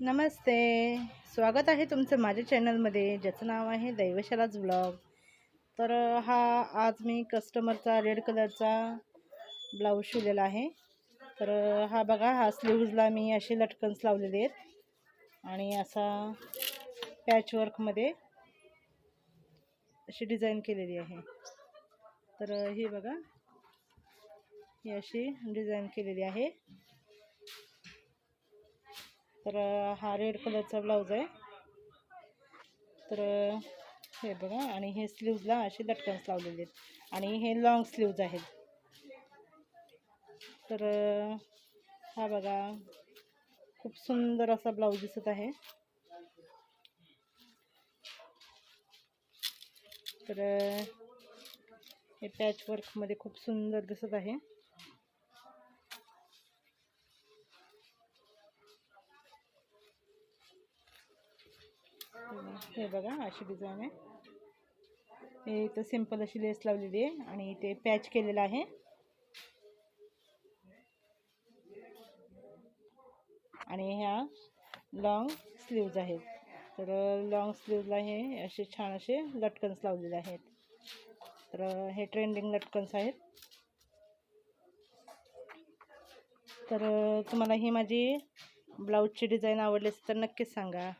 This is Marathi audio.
नमस्ते. स्वागत आहे तुमचं माझ्या चॅनलमध्ये ज्याचं नाव आहे दैवशालाच ब्लॉग. तर हा आज मी कस्टमरचा रेड कलरचा ब्लाऊज शिवलेला आहे. तर हा बघा हा स्लीव्जला मी असे लटकन्स लावलेले आहेत. आणि असा पॅचवर्कमध्ये अशी डिझाईन केलेली आहे. तर हे बघा ही अशी डिझाईन केलेली आहे. तर हा रेड कलरचा ब्लाऊज आहे. तर हे बघा आणि हे स्लीव्जला असे लटकन्स लावलेले आहेत. आणि हे लॉंग स्लीव्ज आहेत. तर हा बघा खूप सुंदर असा ब्लाऊज दिसत आहे. तर हे हे पॅचवर्कमध्ये खूप सुंदर दिसत आहे. हे बघा अशी डिझाईन आहे. हे इथं सिंपल अशी लेस लावलेली आहे आणि ते पॅच केलेलं आहे. आणि ह्या लॉंग स्लीव्ज आहेत. तर लॉंग स्लीवला हे असे छान असे लटकन्स लावलेले आहेत. तर हे ट्रेंडिंग लटकन्स आहेत. तर तुम्हाला ही माझी ब्लाऊजची डिझाईन आवडली असेल तर नक्कीच सांगा.